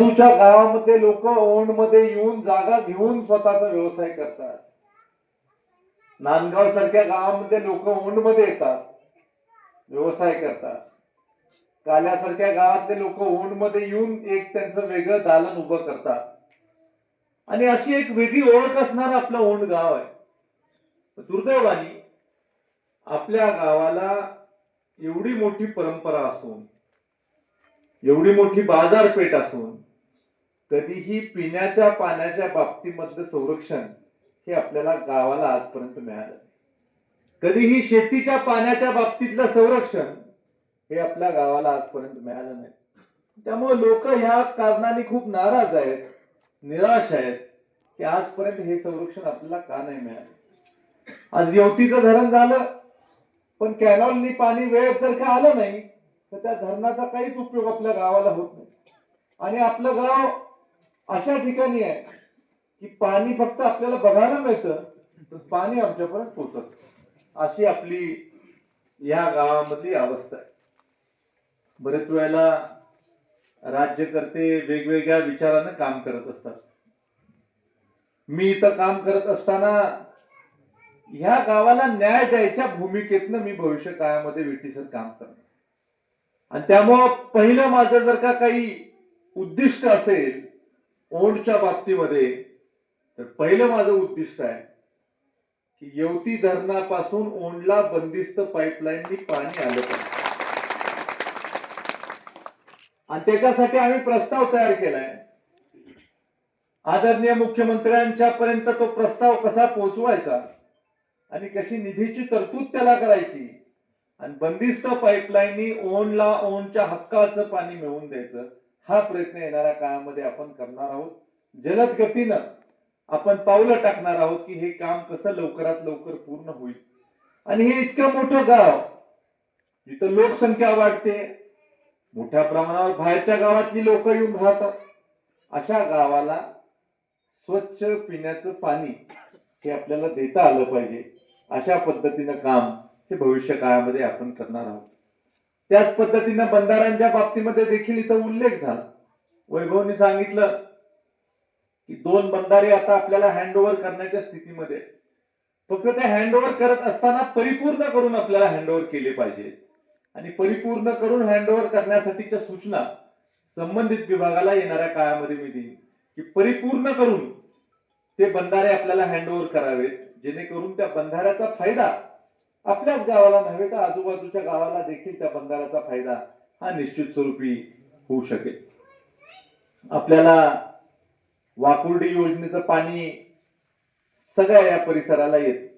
आजूबाजूच्या गावामध्ये लोक मध्ये येऊन जागा घेऊन स्वतःचा व्यवसाय करतात. नांदगाव सारख्या गावामध्ये लोक मध्ये येतात व्यवसाय करतात. काल्यासारख्या गावातले लोक मध्ये येऊन एक त्यांचं वेगळं दालन उभं करतात. आणि अशी एक वेगळी ओळख असणार आपलं ओंड गाव आहे. दुर्दैवानी आपल्या गावाला एवढी मोठी परंपरा असून एवढी मोठी बाजारपेठ असून कधीही पिण्याच्या पाण्याच्या बाबतीमधलं संरक्षण हे आपल्याला गावाला आजपर्यंत मिळालं नाही. कधीही शेतीच्या पाण्याच्या बाबतीतलं संरक्षण हे आपल्या गावाला आजपर्यंत मिळालं नाही. त्यामुळे लोक ह्या कारणाने खूप नाराज आहेत निराश आहेत की आजपर्यंत हे संरक्षण आपल्याला का नाही मिळालं? आज यवतीचं धरण झालं पण कॅनॉलनी पाणी वेळेत जर का आलं नाही तर त्या धरणाचा काहीच उपयोग आपल्या गावाला होत नाही. आणि आपलं गाव अशा ठिकाणी आहे की पाणी फक्त आपल्याला बघायला मिळतं तर पाणी आमच्यापर्यंत पोचत अशी आपली या गावामधली अवस्था आहे. बरेच वेळेला राज्यकर्ते वेगवेगळ्या विचारानं काम करत असतात. मी इथं काम करत असताना ह्या गावाला न्याय द्यायच्या भूमिकेतनं मी भविष्य काळामध्ये विटीसर काम करणार. आणि त्यामुळं पहिलं माझं जर का काही उद्दिष्ट असेल ओंडच्या बाबतीमध्ये तर पहिलं माझं उद्दिष्ट आहे की येवती धरणापासून ओंडला बंदिस्त पाईपलाईननी पाणी आलं पाहिजे. आणि त्याच्यासाठी आम्ही प्रस्ताव तयार केलाय. आदरणीय मुख्यमंत्र्यांच्या पर्यंत तो प्रस्ताव कसा पोहोचवायचा आणि कशी निधीची तरतूद त्याला करायची आणि बंदिस्त पाईपलाईननी ओनला ओनच्या हक्काचं पाणी मिळवून द्यायचं हा प्रयत्न येणाऱ्या काळामध्ये आपण करणार आहोत. जलद गतीनं आपण पावलं टाकणार आहोत की हे काम कसं लवकरात लवकर पूर्ण होईल. आणि हे इतकं मोठं गाव जिथं लोकसंख्या वाढते. मोठ्या प्रमाणावर बाहेरच्या गावातली लोक येऊन राहतात. अशा गावाला स्वच्छ पिण्याचं पाणी हे आपल्याला देता आलं पाहिजे. अशा पद्धतीनं काम हे भविष्य काळामध्ये आपण करणार आहोत. त्याच पद्धतीनं बंधाऱ्यांच्या बाबतीमध्ये देखील इथं उल्लेख झाला. वैभवनी सांगितलं की दोन बंधारे आता आपल्याला हँडओव्हर करण्याच्या स्थितीमध्ये फक्त ते हँडओव्हर करत असताना परिपूर्ण करून आपल्याला हँडओव्हर केले पाहिजे. आणि परिपूर्ण करून हँड ओव्हर करण्यासाठीच्या सूचना संबंधित विभागाला येणाऱ्या काळामध्ये मी देईन. की परिपूर्ण करून ते बंधारे आपल्याला हँडओव्हर करावेत जेणेकरून त्या बंधाऱ्याचा फायदा आपल्याच गावाला नव्हे तर आजूबाजूच्या गावाला देखील त्या बंधाराचा फायदा हा निश्चित स्वरूपी होऊ शकेल. आपल्याला वाकुर्डी योजनेचं पाणी सगळ्या या परिसराला येत.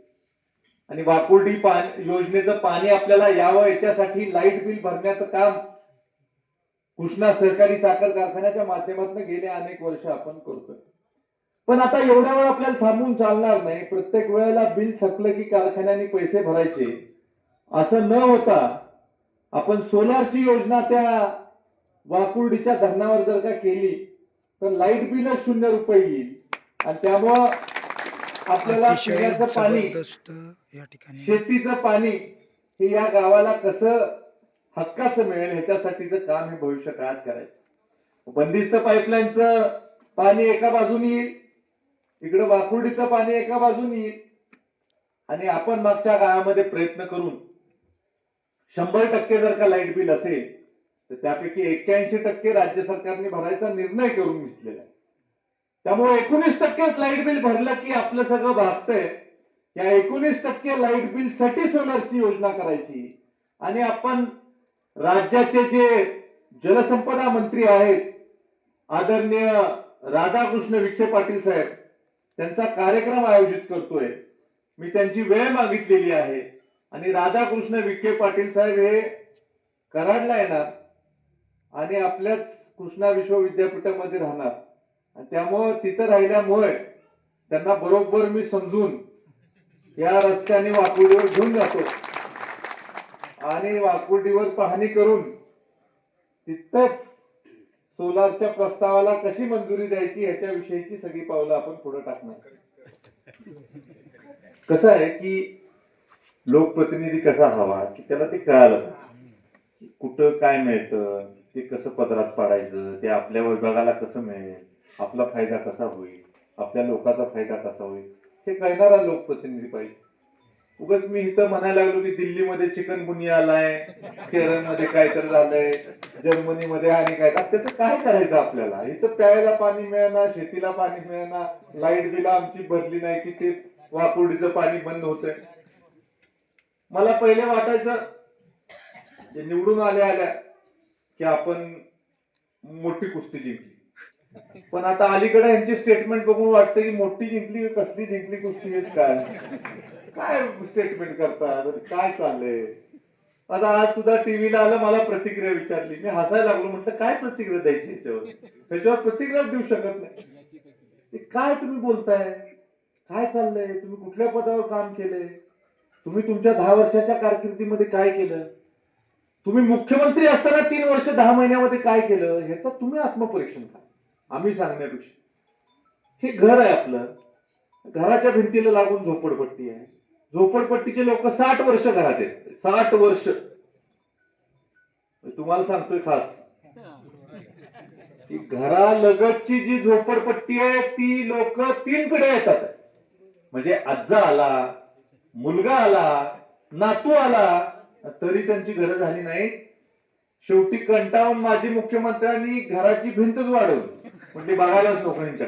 आणि वाकुर्डी पाणी योजनेचं पाणी आपल्याला यावं याच्यासाठी लाइट बिल भरण्याचं काम कृष्णा सहकारी साखर कारखान्याच्या माध्यमातून गेले अनेक वर्ष आपण करतोय. पण आता एवढ्या वेळ आपल्याला थांबून चालणार नाही. प्रत्येक वेळेला बिल थकलं की कारखान्याने पैसे भरायचे. असं न होता आपण सोलारची योजना त्या वाकुर्डीच्या धरणावर जर का केली तर लाइट बिलच शून्य रुपये येईल. आणि त्यामुळं आपल्याला पिण्याचं पाणी शेतीचं पाणी हे या गावाला कसं हक्काचं मिळेल ह्याच्यासाठीचं काम हे भविष्य काळात करायचं. बंदिस्त पाईपलाईनचं पाणी एका बाजूनी तिकडं वाकुर्डीचं पाणी एका बाजूनी आणि आपण मागच्या काळामध्ये प्रयत्न करून शंभर टक्के जर का लाइट बिल असेल तर त्यापैकी एक्क्याऐंशी टक्के राज्य सरकारने भरायचा निर्णय करून घेतलेला आहे. त्यामुळे एकोणीस टक्केच लाइट बिल भरलं की आपलं सगळं भागतंय. या एकोणीस टक्के लाइट बिलसाठी सोलरची योजना करायची. आणि आपण राज्याचे जे जलसंपदा मंत्री आहेत आदरणीय राधाकृष्ण विखे पाटील साहेब त्यांचा कार्यक्रम आयोजित करतोय. मी त्यांची वेळ मागितलेली आहे. आणि राधाकृष्ण विखे पाटील साहेब हे कराडला येणार आणि आपल्याच कृष्णा विश्वविद्यापीठामध्ये राहणार. आणि त्यामुळं तिथं राहिल्यामुळे त्यांना बरोबर मी समजून या रस्त्याने वाकुर्डीवर घेऊन जातो. आणि वाकुर्डीवर पाहणी करून तिथंच सोलारच्या प्रस्तावाला कशी मंजुरी द्यायची ह्याच्याविषयीची सगळी पावलं आपण पुढे टाकणार. कसं आहे की लोकप्रतिनिधी कसा हवा की त्याला ते कळालं कुठं काय मिळतं ते कसं पदरात पाडायचं ते आपल्या विभागाला कसं मिळेल आपला फायदा कसा होईल आपल्या लोकांचा फायदा कसा होईल हे कळणारा लोकप्रतिनिधी पाहिजे. उगाच मी इथं म्हणायला लागलो की दिल्लीमध्ये चिकन गुनिया आलाय केरळमध्ये काय तर झालंय जर्मनीमध्ये आणि काय. त्याचं काय करायचं आपल्याला? इथं प्यायला पाणी मिळणार शेतीला पाणी मिळणार लाइट बिल आमची भरली नाही की ते वाकुर्डीचं पाणी बंद होतंय. मला पहिले वाटायचं जे निवडून आल्या आल्या की आपण मोठी कुस्ती जिंकली. पण आता अलीकडे यांची स्टेटमेंट बघून वाटतं की मोठी जिंकली कसली जिंकली कुस्ती हेच काय काय स्टेटमेंट करतात काय चाललंय? आता आज सुद्धा टीव्हीला आलं मला प्रतिक्रिया विचारली. मी हसायला लागलो म्हटलं काय प्रतिक्रिया द्यायची याच्यावर? त्याच्यावर प्रतिक्रिया देऊ शकत नाही. काय तुम्ही बोलताय? काय चाललंय? तुम्ही कुठल्या पदावर काम केलंय? तुम्ही तुमच्या दहा वर्षाच्या कारकिर्दीमध्ये काय केलं? तुम्ही मुख्यमंत्री असताना तीन वर्ष दहा महिन्यामध्ये काय केलं? ह्याचं तुम्ही आत्मपरीक्षण करा आम्ही सांगण्यापेक्षा. हे घर आहे आपलं. घराच्या भिंतीला लागून झोपडपट्टी आहे. झोपडपट्टीचे लोक साठ वर्ष घरात आहेत. साठ वर्ष. तुम्हाला सांगतोय खास. की घरालगतची जी झोपडपट्टी आहे ती लोक तीन येतात. म्हणजे आजा आला मुलगा आला नातू आला तरी त्यांची गरज झाली नाही शेवटी कंटाळून माजी मुख्यमंत्र्यांनी घराची भिंतच वाढवली. पण ते बघायलाच लोकांच्या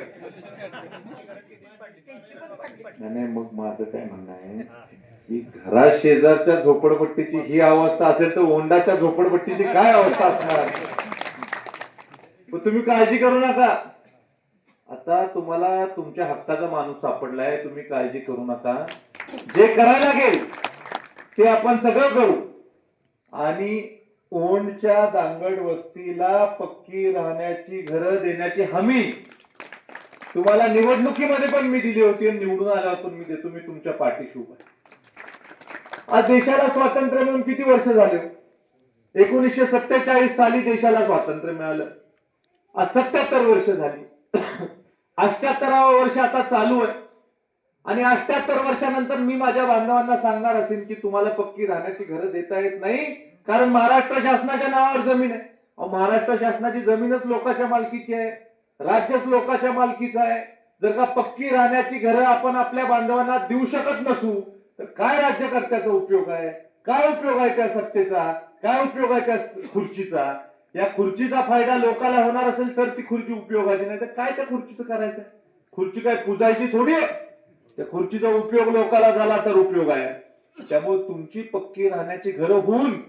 नाही नाही, मग माझं काय म्हणणं आहे की घरा शेजारच्या झोपडपट्टीची ही अवस्था असेल तर ओंडाच्या झोपडपट्टीची काय अवस्था असणार? पण तुम्ही काळजी करू नका. आता तुम्हाला तुमच्या हक्काचा माणूस सापडलाय तुम्ही काळजी करू नका. जे करायला लागेल ते आपण सगळं करू. आणि ओंडच्या दांगड वस्तीला पक्की राहण्याची घरं देण्याची हमी? तुम्हाला निवडणुकीमध्ये पण मी दिली होती निवडून आल्यावर पण मी देतो. मी तुमच्या पाठीशी उभा आज देशाला स्वातंत्र्य मिळून किती वर्ष झाले? एकोणीसशे सत्तेचाळीस साली देशाला स्वातंत्र्य मिळालं. आज सत्याहत्तर वर्ष झाली. अष्ट्याहत्तरावं वर्ष आता चालू आहे. आणि अष्ट्याहत्तर वर्षानंतर मी माझ्या बांधवांना सांगणार असेल की तुम्हाला पक्की राहण्याची घरं देता येत नाही. कारण महाराष्ट्र शासनाच्या नावावर जमीन आहे. महाराष्ट्र शासनाची जमीनच लोकांच्या मालकीची आहे. राज्यच लोकांच्या मालकीचं आहे. जर का पक्की राहण्याची घरं आपण आपल्या बांधवांना देऊ शकत नसू तर काय राज्यकर्त्याचा उपयोग आहे? काय उपयोग आहे त्या सत्तेचा? काय उपयोग आहे त्या खुर्चीचा? या खुर्चीचा फायदा लोकांना होणार असेल तर ती खुर्ची उपयोगाची नाही. तर काय त्या खुर्चीचं करायचं? खुर्ची काय पुजायची थोडी आहे? त्या खुर्चीचा उपयोग लोकांना झाला तर उपयोग आहे. त्यामुळे तुमची पक्की राहण्याची घरं होऊन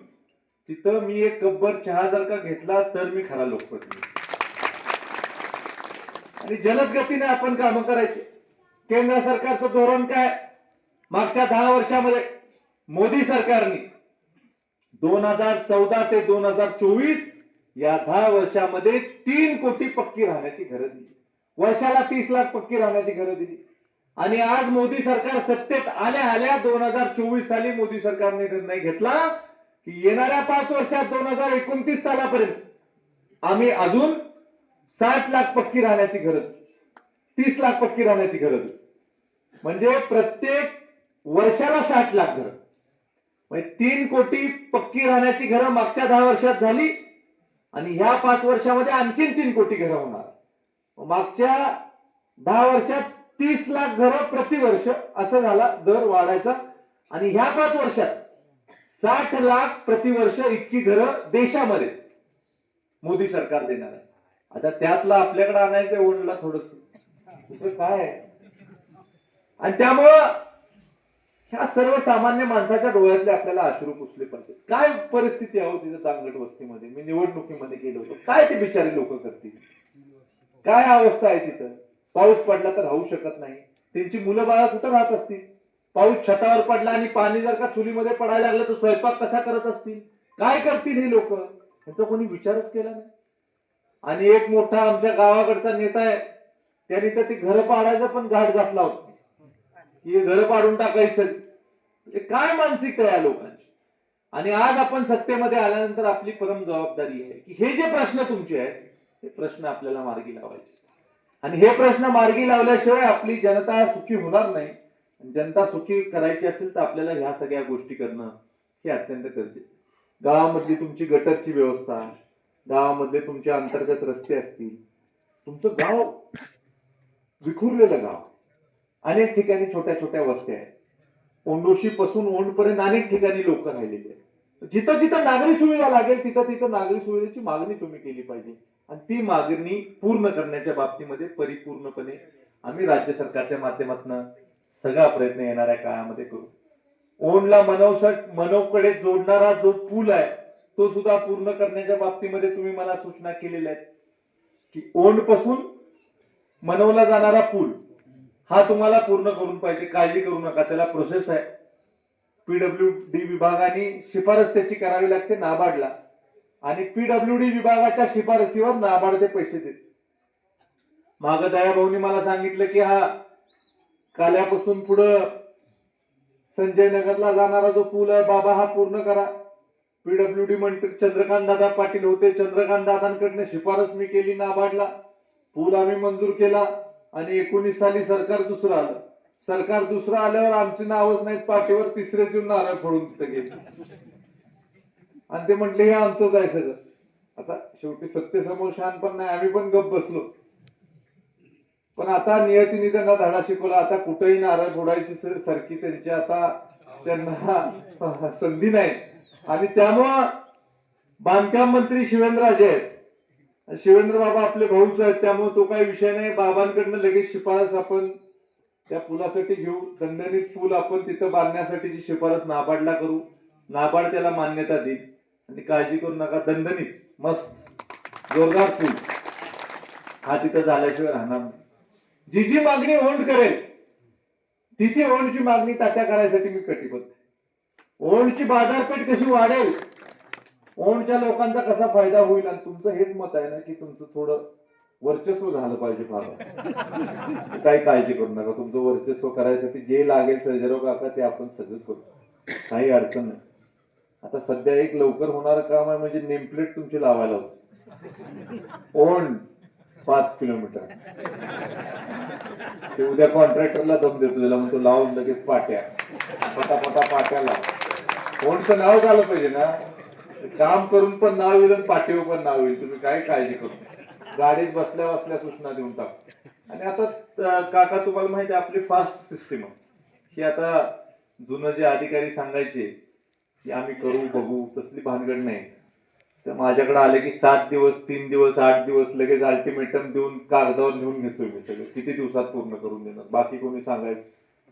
तिथं मी एक कब्बर चहा जर का घेतला तर मी खरा लोकपती. आणि जलद गतीने आपण कामं करायची. केंद्र सरकारचं धोरण काय? मागच्या दहा वर्षामध्ये मोदी सरकारने दोन हजार चौदा ते दोन हजार चोवीस या दहा वर्षामध्ये तीन कोटी पक्की राहण्याची घरं दिली. वर्षाला तीस लाख पक्की राहण्याची घरं दिली. आणि आज मोदी सरकार सत्तेत आल्या आल्या दोन हजार चोवीस साली मोदी सरकारने निर्णय घेतला. की येणाऱ्या पाच वर्षात दोन हजार एकोणतीस सालापर्यंत आम्ही अजून साठ लाख पक्की राहण्याची गरज तीस लाख पक्की राहण्याची गरज म्हणजे प्रत्येक वर्षाला साठ लाख घरं. म्हणजे तीन कोटी पक्की राहण्याची घरं मागच्या दहा वर्षात झाली आणि ह्या पाच वर्षामध्ये आणखीन तीन कोटी घरं होणार. मागच्या दहा वर्षात तीस लाख घरं प्रतिवर्ष असं झाला दर वाढायचा आणि ह्या पाच वर्षात साठ लाख प्रतिवर्ष इतकी घरं देशामध्ये मोदी सरकार देणार आहे. आता त्यातला आपल्याकडे आणायचं ओढला थोडस. दुसरं काय आहे? आणि त्यामुळं ह्या सर्वसामान्य माणसाच्या डोळ्यातले आपल्याला अश्रू पुसले पाहिजे काय परिस्थिती आहे हो तिथं सांगट वस्तीमध्ये? मी निवडणुकीमध्ये गेलो होतो. काय ते बिचारे लोक करतील? काय अवस्था आहे तिथं? पाऊस पडला तर राहू शकत नाही. त्यांची मुलं बाळा कुठं राहत असतील? पाऊस छतावर पडला आणि पाणी जर का चुलीमध्ये पडायला लागलं तर स्वयंपाक कसा करत असतील? काय करतील हे लोक? ह्याचा कोणी विचारच केला नाही. आणि एक मोठा आमच्या गावाकडचा नेता आहे त्यांनी तर ती घरं पाडायचं पण घाट घातला होता. की घर पाडून टाकायचं. म्हणजे काय मानसिकता आहे या लोकांची? आणि आज आपण सत्तेमध्ये आल्यानंतर आपली परम जबाबदारी आहे की हे जे प्रश्न तुमचे आहेत ते प्रश्न आपल्याला मार्गी लावायचे. आणि हे प्रश्न मार्गी लावल्याशिवाय आपली जनता सुखी होणार नाही. जनता सुखी करायची असेल तर आपल्याला ह्या सगळ्या गोष्टी करणं हे अत्यंत गरजेचं गावामधली तुमची गटरची व्यवस्था गावामधले तुमचे अंतर्गत रस्ते असतील तुमचं गाव विखुरलेलं गाव अनेक ठिकाणी छोट्या छोट्या वस्त्या आहेत. ओंडोशी पासून ओंडपर्यंत अनेक ठिकाणी लोक राहिलेले आहेत. जिथं जिथं नागरी सुविधा लागेल तिथं तिथं नागरी सुविधेची मागणी तुम्ही केली पाहिजे. आणि ती मागणी पूर्ण करण्याच्या बाबतीमध्ये परिपूर्णपणे आम्ही राज्य सरकारच्या माध्यमातून सगळा प्रयत्न येणाऱ्या काळामध्ये करू. ओंडला मनवसट मनवकडे जोडणारा जो पूल आहे तो सुद्धा पूर्ण करण्याच्या बाबतीमध्ये तुम्ही मला सूचना केलेल्या आहेत. की ओंडपासून मनवला जाणारा पूल हा तुम्हाला पूर्ण करून पाहिजे. काळजी करू नका त्याला प्रोसेस आहे. पीडब्ल्यू डी विभागाने शिफारस त्याची करावी लागते नाबार्डला. आणि पीडब्ल्यू डी विभागाच्या शिफारसीवर नाबार्ड ते पैसे देते माग दयाभाऊनी मला सांगितलं की हा काल्यापासून पुढं संजय नगरला जाणारा जो पूल आहे बाबा हा पूर्ण करा. पीडब्ल्यू डी मंत्री चंद्रकांत दादा पाटील होते. चंद्रकांत दादांकडनं शिफारस मी केली नाबार्डला. पूल आम्ही मंजूर केला आणि एकोणीस साली सरकार दुसरं आलं. सरकार दुसरं आल्यावर आमची नावच नाहीत पाठीवर तिसरेच येऊन नारळ फोडून तिथं गेले. आणि ते म्हटले हे आमचंच आहे सगळं. आता शेवटी सत्तेसमोर शान पण नाही आम्ही पण गप बसलो. पण आता नियतीने त्यांना धडा शिकवला आता कुठेही नारळ फोडायची सारखी त्यांची आता त्यांना संधी नाही. आणि त्यामुळं बांधकाम मंत्री शिवेंद्रराजे आहेत. शिवेंद्र बाबा आपले भाऊच आहेत त्यामुळे तो काही विषय नाही. बाबांकडनं लगेच शिफारस आपण त्या पुलासाठी घेऊ. दंडनीत पूल आपण तिथं बांधण्यासाठीची शिफारस नाबार्डला करू. नाबार्ड त्याला मान्यता देईल. आणि काळजी करू नका. दणदणीत मस्त जोरदार पूल. हा तिथं झाल्याशिवाय राहणार नाही. जी जी मागणी ओंड करेल तिची ओंडची मागणी तात्या करायसाठी मी कटिबद्ध ओंडची बाजारपेठ कशी वाढेल ओंडच्या लोकांचा कसा फायदा होईल आणि तुमचं हेच मत आहे ना की तुमचं थोडं वर्चस्व झालं पाहिजे फार. काही काळजी करू नका तुमचं वर्चस्व करायसाठी जे लागेल सर्जराव काका ते आपण सगळं करू. काही अडचण नाही. आता सध्या एक लवकर होणारं काम आहे म्हणजे नेमप्लेट तुमची लावायला होती ओंड पाच किलोमीटर. ते उद्या कॉन्ट्रॅक्टरला दम देतो त्याला म्हणतो लावून लगेच पाट्या. पटापटा पाट्या लाव. कोणचं नाव झालं पाहिजे ना? काम करून पण नाव येईल आणि पाठीवर पण नाव येईल. तुम्ही काय काळजी करू गाडीत बसल्या बसल्या सूचना देऊन टाक. आणि आता काका तुम्हाला माहिती आहे आपली फास्ट सिस्टीम आहे. की आता जुनं जे अधिकारी सांगायचे की आम्ही करू बघू तसली भानगड नाही. तर माझ्याकडे आले की सात दिवस तीन दिवस आठ दिवस लगेच अल्टिमेटम देऊन कागदावर लिहून घेतोय मी सगळं. किती दिवसात पूर्ण करून देणार? बाकी कोणी सांगायचं?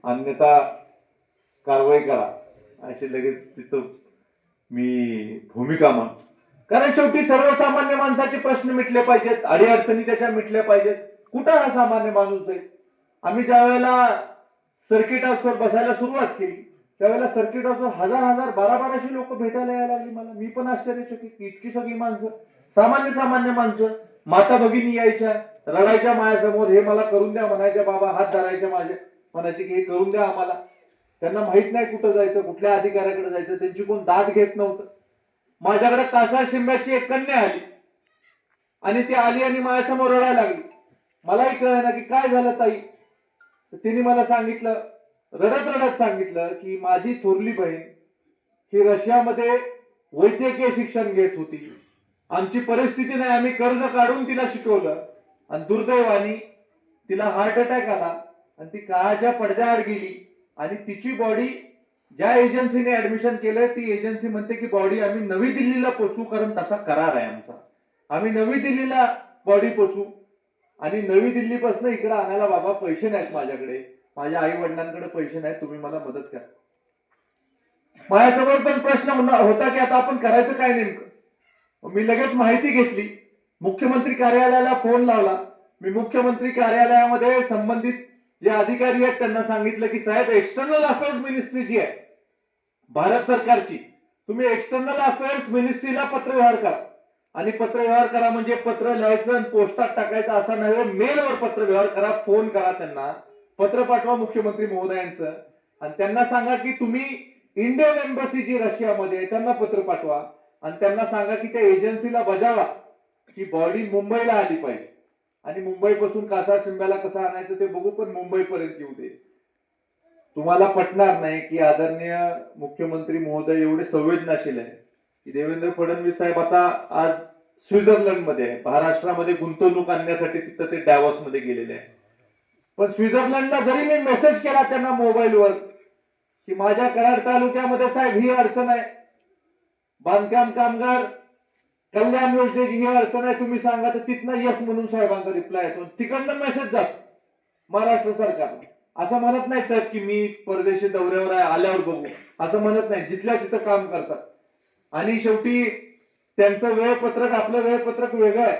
अन्यथा कारवाई करा. असे लगेच तिथं मी भूमिका मान. कारण शेवटी सर्वसामान्य माणसाचे प्रश्न मिटले पाहिजेत अडीअडचणी त्याच्या मिटल्या पाहिजेत. कुठं हा सामान्य माणूस आहे? आम्ही ज्या वेळेला सर्किट हाऊसवर बसायला सुरुवात केली त्यावेळेला सर्किट असो हजार हजार बारा बाराशे लोक भेटायला यायला लागली. मला मी पण आश्चर्यचकित की इतकी सगळी माणसं सामान्य सामान्य माणसं माता भगिनी यायच्या रडायच्या माझ्यासमोर हे मला करून द्या म्हणायच्या बाबा हात धरायच्या माझे. म्हणायचे की हे करून द्या आम्हाला. त्यांना माहीत नाही कुठं जायचं कुठल्या अधिकाऱ्याकडे जायचं त्यांची कोण दाद घेत नव्हतं. माझ्याकडे कासा शिंब्याची एक कन्या आली. आणि ती आली आणि माझ्यासमोर रडायला लागली. मलाही कळलं ना की काय झालं ताई. तर तिने मला सांगितलं रडत रडत सांगितलं की माझी थोरली बहीण ही रशियामध्ये वैद्यकीय शिक्षण घेत होती. आमची परिस्थिती नाही आम्ही कर्ज काढून तिला शिकवलं. आणि दुर्दैवाने तिला हार्ट अटॅक आला आणि ती काळाच्या पडद्याआड गेली. आणि तिची बॉडी ज्या एजन्सीने ऍडमिशन केलंय ती एजन्सी म्हणते की बॉडी आम्ही नवी दिल्लीला पोचू कारण तसा करार आहे आमचा. आम्ही नवी दिल्लीला बॉडी पोचू आणि नवी दिल्लीपासून इकडे आणायला बाबा पैसे नाहीत माझ्याकडे. माझ्या आई वडिलांकडे पैसे नाही तुम्ही मला मदत करा. माझ्यासमोर पण प्रश्न होता की आता आपण करायचं काय नेमकं? मी लगेच माहिती घेतली. मुख्यमंत्री कार्यालयाला फोन लावला. मी मुख्यमंत्री कार्यालयामध्ये संबंधित जे अधिकारी आहेत त्यांना सांगितलं की साहेब एक्सटर्नल अफेअर्स मिनिस्ट्री जी आहे भारत सरकारची तुम्ही एक्सटर्नल अफेअर्स मिनिस्ट्रीला पत्रव्यवहार करा. आणि पत्रव्यवहार करा म्हणजे पत्र लिहायचं आणि पोस्टात टाकायचं असा नव्हे मेलवर पत्रव्यवहार करा फोन करा त्यांना. पत्र पाठवा मुख्यमंत्री महोदयांचं. आणि त्यांना सांगा की तुम्ही इंडियन एम्बसी जी रशियामध्ये आहे त्यांना पत्र पाठवा. आणि त्यांना सांगा की त्या एजन्सीला बजावा की बॉडी मुंबईला आली पाहिजे. आणि मुंबईपासून कासा शिंब्याला कसं आणायचं ते बघू पण मुंबईपर्यंत येऊ दे. तुम्हाला पटणार नाही की आदरणीय मुख्यमंत्री महोदय एवढे संवेदनशील आहे की देवेंद्र फडणवीस साहेब आता आज स्वित्झर्लंडमध्ये आहे महाराष्ट्रामध्ये गुंतवणूक आणण्यासाठी तिथं ते डॅवॉसमध्ये गेलेले आहे पण स्वित्झर्लंडला जरी मी मेसेज केला त्यांना मोबाईलवर की माझ्या कराड तालुक्यामध्ये साहेब ही अडचण आहे. बांधकाम कामगार कल्याण योजनेची ही अडचण आहे तुम्ही सांगा तर तिथनं यस म्हणून साहेबांचा रिप्लाय येतो. तिकडनं मेसेज जात महाराष्ट्र सरकार. असं म्हणत नाही साहेब की मी परदेशी दौऱ्यावर आहे आल्यावर बघू. असं म्हणत नाही जिथल्या तिथं काम करतात. आणि शेवटी त्यांचं वेळपत्रक आपलं वेळपत्रक वेगळं आहे.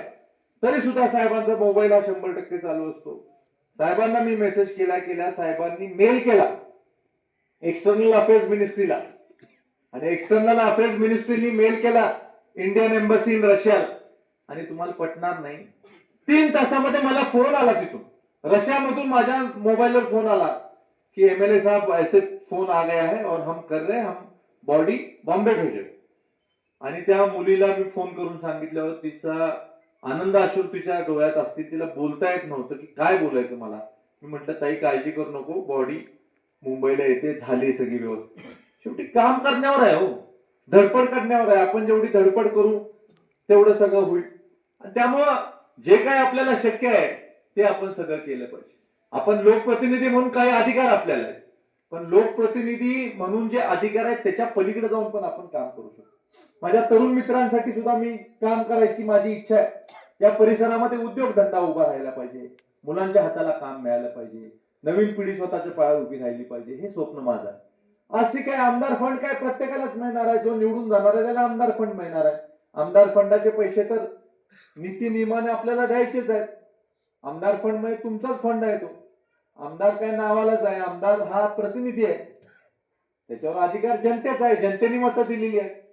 तरी सुद्धा साहेबांचा मोबाईल हा शंभर टक्के चालू असतो. साहेबांना मी मेसेज केला केला साहेबांनी मेल केला. एक्सटर्नल अफेअर्स मिनिस्ट्रीला आणि एक्सटर्नल अफेअर्स मिनिस्ट्रीनी मेल केला इंडियन एम्बसी इन रशिया आणि तुम्हाला पटणार नाही. तीन तासामध्ये मला फोन आला तिथून. रशियामधून माझ्या मोबाईलवर फोन आला कि एमएलए साहब ऐसे फोन आ गया है और हम कर रहे हम बॉडी बॉम्बे भेजे आणि त्या मुलीला मी फोन करून सांगितल्यावर तिचा आनंद अश्रू तिच्या डोळ्यात असतील तिला बोलता येत नव्हतं की काय बोलायचं मला. मी म्हटलं ताई काळजी करू नको बॉडी मुंबईला येते झाली सगळी व्यवस्था शेवटी काम करण्यावर आहे हो. धडपड करण्यावर आहे. आपण जेवढी धडपड करू तेवढं सगळं होईल. आणि त्यामुळं जे काय आपल्याला शक्य आहे ते आपण सगळं केलं पाहिजे. आपण लोकप्रतिनिधी म्हणून काही अधिकार आपल्याला आहे पण लोकप्रतिनिधी म्हणून जे अधिकार आहेत त्याच्या पलीकडे जाऊन पण आपण काम करू शकतो. माझ्या तरुण मित्रांसाठी सुद्धा मी काम करायची माझी इच्छा आहे. या परिसरामध्ये उद्योगधंदा उभा राहायला पाहिजे. मुलांच्या हाताला काम मिळालं पाहिजे. नवीन पिढी स्वतःच्या पायावर उभी राहिली पाहिजे. हे स्वप्न माझं आहे. आज ठीक आहे आमदार फंड काय प्रत्येकालाच मिळणार आहे. जो निवडून जाणार आहे त्याला आमदार फंड मिळणार आहे. आमदार फंडाचे पैसे तर नीती नियमाने आपल्याला द्यायचेच आहेत. आमदार फंड म्हणजे तुमचाच फंड आहे तो. आमदार काय नावालाच आहे. आमदार हा प्रतिनिधी आहे. त्याच्यावर अधिकार जनतेचा आहे. जनतेने मतं दिलेली आहे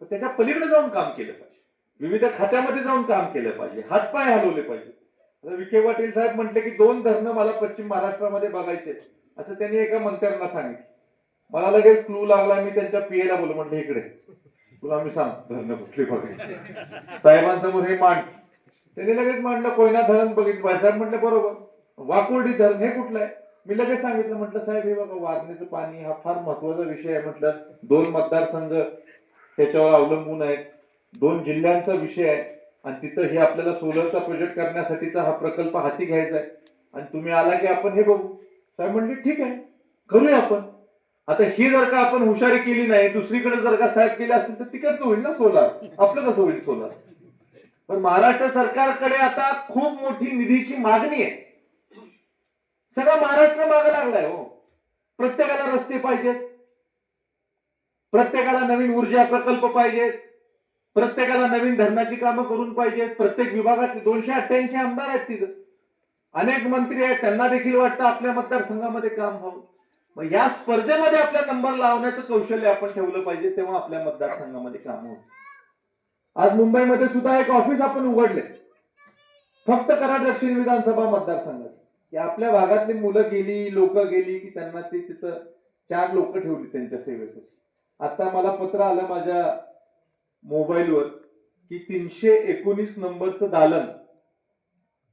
तर त्याच्या पलीकडे जाऊन काम केलं पाहिजे. विविध खात्यामध्ये जाऊन काम केलं पाहिजे. हातपाय हलवले पाहिजे आता विखे पाटील साहेब म्हटले की दोन धरणं मला पश्चिम महाराष्ट्रामध्ये बघायचे असं त्यांनी एका मंत्र्यांना सांगितलं. मला लगेच क्लू लागला मी त्यांच्या पीएला बोलू म्हटलं इकडे. तुला मी सांग धरणं कुठली बघायची? साहेबांसमोर हे मांड. त्यांनी लगेच मांडलं कोयना धरण बघितलं साहेब म्हटलं बरोबर. वाकोर्डी धरण हे कुठलं आहे? मी लगेच सांगितलं म्हटलं साहेब हे बघा वारणीचं पाणी हा फार महत्त्वाचा विषय आहे. म्हटलं दोन मतदारसंघ त्याच्यावर अवलंबून आहेत दोन जिल्ह्यांचा विषय आहे. आणि तिथं हे आपल्याला सोलरचा प्रोजेक्ट करण्यासाठीचा हा प्रकल्प हाती घ्यायचा आहे. आणि तुम्ही आला की आपण हे बघू. साहेब म्हणले ठीक आहे. करूया आपण. आता ही जर का आपण हुशारी केली नाही दुसरीकडे जर का साहेब केले असतील तर तिकडचं होईल ना सोलार आपलं कसं होईल सोलार पण महाराष्ट्र सरकारकडे आता खूप मोठी निधीची मागणी आहे. सगळा महाराष्ट्र मागे लागलाय हो. प्रत्येकाला रस्ते पाहिजेत. प्रत्येकाला नवीन ऊर्जा प्रकल्प पाहिजेत. प्रत्येकाला नवीन धरणाची कामं करून पाहिजेत. प्रत्येक विभागात दोनशे अठ्ठ्याऐंशी आमदार आहेत तिथं. अनेक मंत्री आहेत. त्यांना देखील वाटतं आपल्या मतदारसंघामध्ये काम व्हावं. मग या स्पर्धेमध्ये आपल्या नंबर लावण्याचं कौशल्य आपण ठेवलं पाहिजे तेव्हा आपल्या मतदारसंघामध्ये काम होईल. आज मुंबईमध्ये सुद्धा एक ऑफिस आपण उघडले फक्त करा दक्षिण विधानसभा मतदारसंघात. की आपल्या भागातली मुलं गेली लोक गेली की त्यांना ते तिथं चार लोक ठेवली त्यांच्या सेवेसाठी. आता मला पत्र आलं माझ्या मोबाईलवर की तीनशे एकोणीस नंबरचं दालन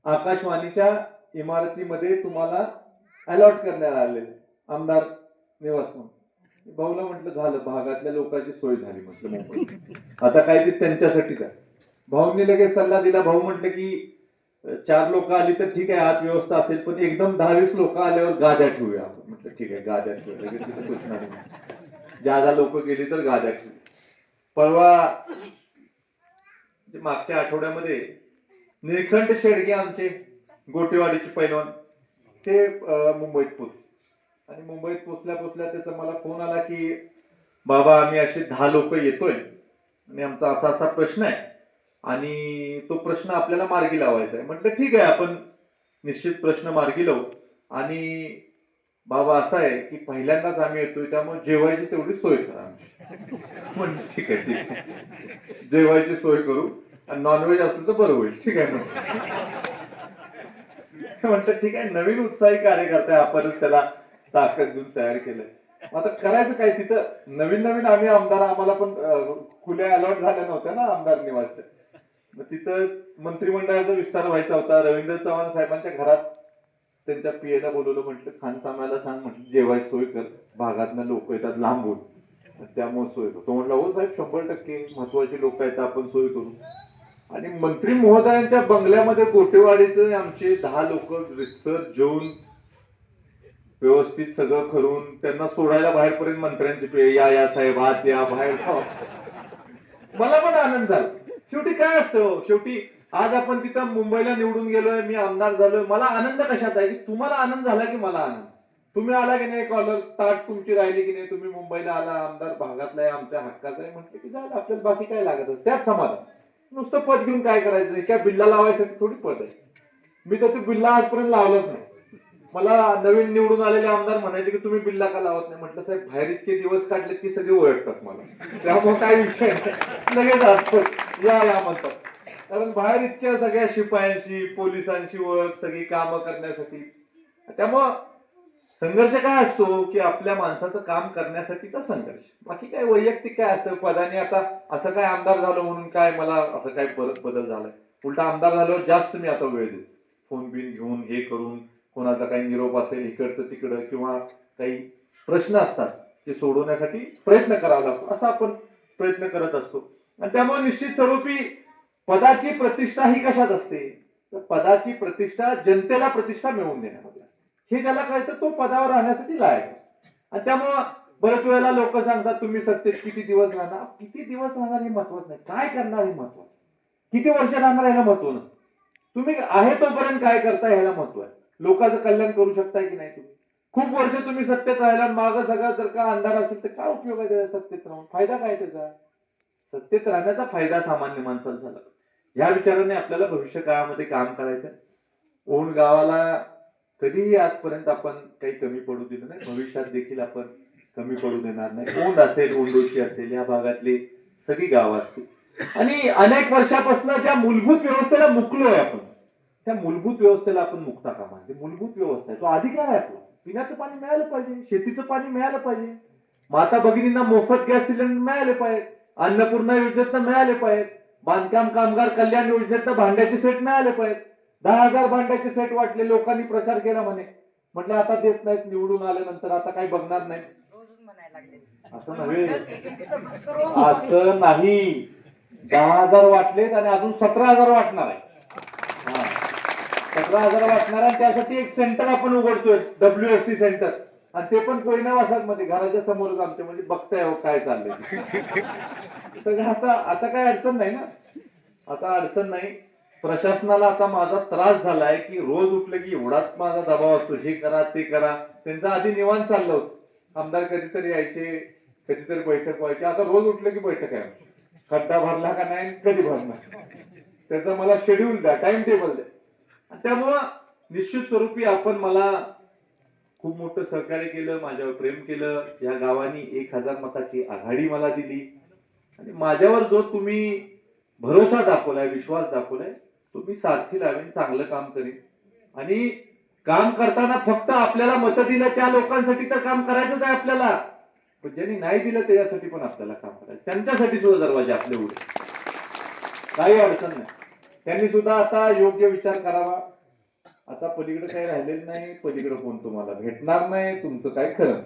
आकाशवाणीच्या इमारतीमध्ये तुम्हाला अलॉट करण्यात आले आमदार निवास म्हणून. भाऊला म्हटलं झालं भागातल्या लोकांची सोय झाली म्हटलं मुंबईत आता काय ते त्यांच्यासाठीच आहे भाऊंनी लगेच सल्ला दिला. भाऊ म्हटलं की चार लोक आली तर ठीक आहे आत व्यवस्था असेल पण एकदम दहावीस लोक आल्यावर गाद्या ठेवूया आपण. म्हटलं ठीक आहे गाद्या ठेवूया. लगेच जादा लोक गेली तर गाद्या परवा मागच्या आठवड्यामध्ये निळखंड शेडगे आमचे गोटेवाडीचे पैलवान ते मुंबईत पोचले आणि मुंबईत पोचल्या पोचल्या त्याचा मला फोन आला की बाबा आम्ही असे दहा लोक येतोय आणि आमचा असा असा प्रश्न आहे आणि तो प्रश्न आपल्याला मार्गी लावायचा आहे. म्हटलं ठीक आहे आपण निश्चित प्रश्न मार्गी लावू. आणि बाबा असं आहे की पहिल्यांदाच आम्ही येतोय त्यामुळे जेवायची तेवढी सोय करा आमची ठीक आहे ठीक आहे. जेवायची सोय करू. आणि नॉनव्हेज असेल तर बरं होईल. ठीक आहे म्हणतात ठीक आहे नवीन उत्साही कार्यकर्ता आहे आपणच त्याला ताकद देऊन तयार केलंय. मग आता करायचं काय तिथं? नवीन नवीन आम्ही आमदार आम्हाला पण खुल्या अलॉट झाल्या नव्हत्या ना आमदार निवासच्या. मग तिथं मंत्रिमंडळाचा विस्तार व्हायचा होता. रवींद्र चव्हाण साहेबांच्या घरात त्यांच्या पीएला बोलवलं म्हटलं खान सामायला सांग म्हटलं जेवायची सोय कर भागातनं लोक येतात लांबून. त्यामुळे सोय करतो. म्हटलं हो साहेब शंभर टक्के महत्वाची लोक आहेत आपण सोय करू. आणि मंत्री महोदयांच्या बंगल्यामध्ये गोटेवाडीचे आमचे दहा लोक रिसर जेवून व्यवस्थित सगळं करून त्यांना सोडायला बाहेरपर्यंत मंत्र्यांचे पे या या साहेब आत या बाहेर मला पण आनंद झाला. शेवटी काय असतं हो? शेवटी आज आपण तिथं मुंबईला निवडून गेलोय मी आमदार झालोय. मला आनंद कशात आहे? की तुम्हाला आनंद झाला की मला आनंद? तुम्ही आला की नाही कॉलर? ताट तुमची राहिली की नाही? तुम्ही मुंबईला आला आमदार भागातला आहे आमच्या हक्काचा आहे. म्हटलं की झालं आपल्याला बाकी काय लागत त्याच समाधान. नुसतं पद घेऊन काय करायचं? काय बिल्ला लावायसाठी थोडी पद आहे. मी तर ते बिल्ला आजपर्यंत लावलंच नाही. मला नवीन निवडून आलेले आमदार म्हणायचे की तुम्ही बिल्ला का लावत नाही? म्हटलं साहेब बाहेर इतके दिवस काढले की सगळे ओळखतात मला. त्यामुळे काय विषय नाही. लगेच असतो. या या म्हणतात. कारण बाहेर इतक्या सगळ्या शिपायांशी पोलिसांशी ओळख सगळी कामं करण्यासाठी. त्यामुळं संघर्ष काय असतो की आपल्या माणसाचं काम करण्यासाठीचा संघर्ष. बाकी काय वैयक्तिक काय असतं? पदाने आता असं काय आमदार झालो म्हणून काय मला असं काय बदल झालाय? उलटा आमदार झाल्यावर जास्त मी आता वेळ देतो फोन बिन घेऊन हे करून कोणाचा काही निरोप असेल इकडचं तिकडं किंवा काही प्रश्न असतात ते सोडवण्यासाठी प्रयत्न करावा लागतो. असा आपण प्रयत्न करत असतो. आणि त्यामुळे निश्चित स्वरूपी पदाची प्रतिष्ठा ही कशात असते? तर पदाची प्रतिष्ठा जनतेला प्रतिष्ठा मिळवून देण्यामध्ये हे ज्याला कळतं तो पदावर राहण्यासाठी लायक आहे. आणि त्यामुळं बऱ्याच वेळेला लोक सांगतात तुम्ही सत्तेत किती दिवस राहणार? किती दिवस राहणार हे महत्वाचं नाही. काय करणार हे महत्वाचं किती वर्ष राहणार ह्याला महत्त्व नसतं. तुम्ही आहे तोपर्यंत काय करताय ह्याला महत्त्व आहे. लोकांचं कल्याण करू शकताय की नाही तुम्ही? खूप वर्ष तुम्ही सत्तेत राहिला मागं सगळा जर का अंधार असेल तर काय उपयोग आहे त्याचा सत्तेत राहून? फायदा काय त्याचा? सत्तेत राहण्याचा फायदा सामान्य माणसाला झाला. या विचाराने आपल्याला भविष्य काळामध्ये काम करायचं ओन गावाला कधीही आजपर्यंत आपण काही कमी पडू दिलं नाही. भविष्यात देखील आपण कमी पडू देणार नाही. ओंड असेल ओंडोशी असेल या भागातली सगळी गावं असतील. आणि अनेक वर्षापासून ज्या मूलभूत व्यवस्थेला मुकलोय आपण त्या मूलभूत व्यवस्थेला आपण मुक्ता कामा ते मूलभूत व्यवस्था आहे. तो अधिकार आहे आपला. पिण्याचं पाणी मिळालं पाहिजे शेतीचं पाणी मिळालं पाहिजे. माता भगिनींना मोफत गॅस सिलेंडर मिळाले पाहिजेत. अन्नपूर्णा योजनेतनं मिळाले पाहिजेत. बांधकाम कामगार कल्याण योजनेतनं भांड्याचे सेट मिळाले पाहिजेत दहा हजार भांड्याचे सेट वाटले लोकांनी प्रचार केला म्हणे. म्हटलं आता देत नाहीत निवडून आल्यानंतर आता काही बघणार नाही. असं नव्हे. असं नाही. दहा हजार वाटलेत आणि अजून सतरा हजार वाटणार आहे. सतरा हजार वाटणार आहे त्यासाठी एक सेंटर आपण उघडतोय डब्ल्यू एफ सी सेंटर आणि ते पण कोयना वसाहत मध्ये घराच्या समोरच आमच्या म्हणजे बघताय हो काय चाललंय. सगळं आता आता काय अडचण नाही ना. आता अडचण नाही. प्रशासनाला आता माझा त्रास झालाय की रोज उठलं की एवढाच माझा दबाव असतो. हे करा ते करा. त्यांचं आधी निवांत चाललं होतं. आमदार कधीतरी यायचे कधीतरी बैठक व्हायची. आता रोज उठलं की बैठक आहे खड्डा भरला का नाही कधी भरणार? त्याचं मला शेड्यूल द्या टाइम टेबल द्या. आणि त्यामुळं निश्चित स्वरूपी आपण मला खूप मोठं सहकार्य केलं माझ्यावर प्रेम केलं. या गावाने एक हजार मताची आघाडी मला दिली. आणि माझ्यावर जो तुम्ही भरोसा दाखवलाय विश्वास दाखवलाय तो मी साथी लावेन चांगलं काम करेन. आणि काम करताना फक्त आपल्याला मतं दिलं त्या लोकांसाठी तर काम करायचंच आहे आपल्याला. पण ज्यांनी नाही दिलं त्याच्यासाठी पण आपल्याला काम करायचं. त्यांच्यासाठी सुद्धा दरवाजे आपले उघडे. काही अडचण नाही. त्यांनी सुद्धा आता योग्य विचार करावा. आता पलीकडे काही राहिलेलं नाही पलीकडे कोण तुम्हाला? भेटणार नाही तुमचं काय खरं?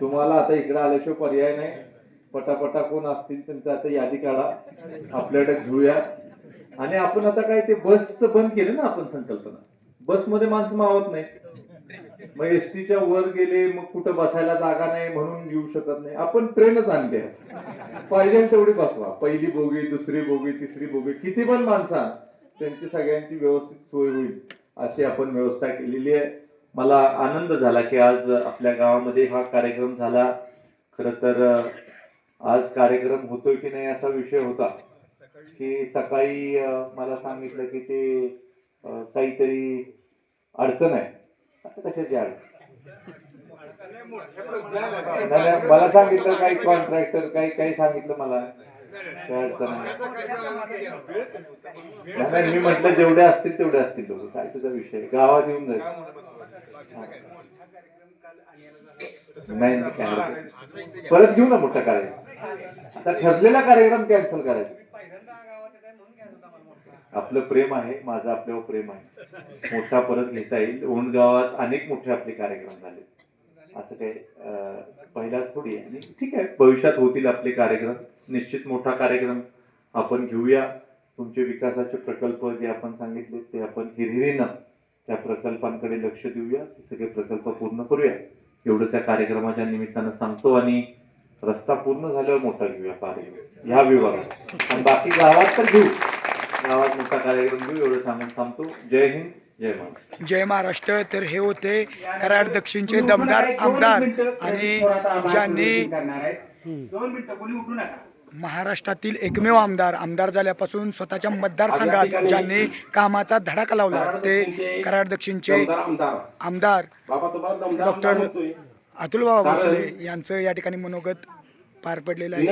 तुम्हाला आता इकडे आल्याशिवाय पर्याय नाही. पटापटा कोण असतील त्यांचं आता यादी काढा. आपल्याकडे घेऊया. आणि आपण आता काय ते बसचं बंद केलं ना आपण संकल्पना. बसमध्ये माणसं मावत नाही. मग एसटीच्या वर गेले मग कुठं बसायला जागा नाही म्हणून येऊ शकत नाही. आपण ट्रेनच आणते पाहिजे तेवढी बसवा. पहिली बोगी दुसरी बोगी तिसरी बोगी किती पण माणसं त्यांची सगळ्यांची व्यवस्थित सोय होईल. अशी आपण व्यवस्था केलेली आहे. मला आनंद झाला की आज आपल्या गावामध्ये हा कार्यक्रम झाला. खरं तर आज कार्यक्रम होतोय की नाही असा विषय होता. की सकाळी मला सांगितलं की ते काहीतरी अडचण आहे. आता कशाची अडचण? मला सांगितलं काही कॉन्ट्रॅक्टर काही काही सांगितलं मला. नाही, मी म्हटलं जेवढे असतील तेवढे असतील लोक काय तुझा विषय गावात येऊन जाईल नाही नाही, काय परत घेऊ ना मोठा कार्यक्रम. आता ठरलेला कार्यक्रम कॅन्सल करायचा. आपलं प्रेम आहे माझं आपल्यावर प्रेम आहे. मोठा परत घेता येईल. ओंड गावात अनेक मोठे आपले कार्यक्रम झाले. असं काही पहिलाच थोडी आहे. आणि ठीक आहे भविष्यात होतील आपले कार्यक्रम. निश्चित मोठा कार्यक्रम आपण घेऊया. तुमचे विकासाचे प्रकल्प जे आपण सांगितले ते आपण हिरहिरीनं त्या प्रकल्पांकडे लक्ष देऊया. सगळे प्रकल्प पूर्ण करूया. एवढंच या कार्यक्रमाच्या निमित्तानं सांगतो आणि रस्ता पूर्ण झाल्यावर मोठा घेऊया कार्यक्रम. ह्या विभागात. आणि बाकी गावात तर घेऊ. गावात मोठा कार्यक्रम घेऊ एवढं सांगून थांबतो. जय हिंद. जय महाराष्ट्र. तर हे होते कराड दक्षिणचे दमदार आमदार आणि ज्यांनी महाराष्ट्रातील एकमेव आमदार आमदार झाल्यापासून स्वतःच्या मतदारसंघात ज्यांनी कामाचा धडाका लावला ते कराड दक्षिणचे आमदार. डॉक्टर अतुल बाबा भोसले यांचं या ठिकाणी मनोगत पार पडलेलं आहे.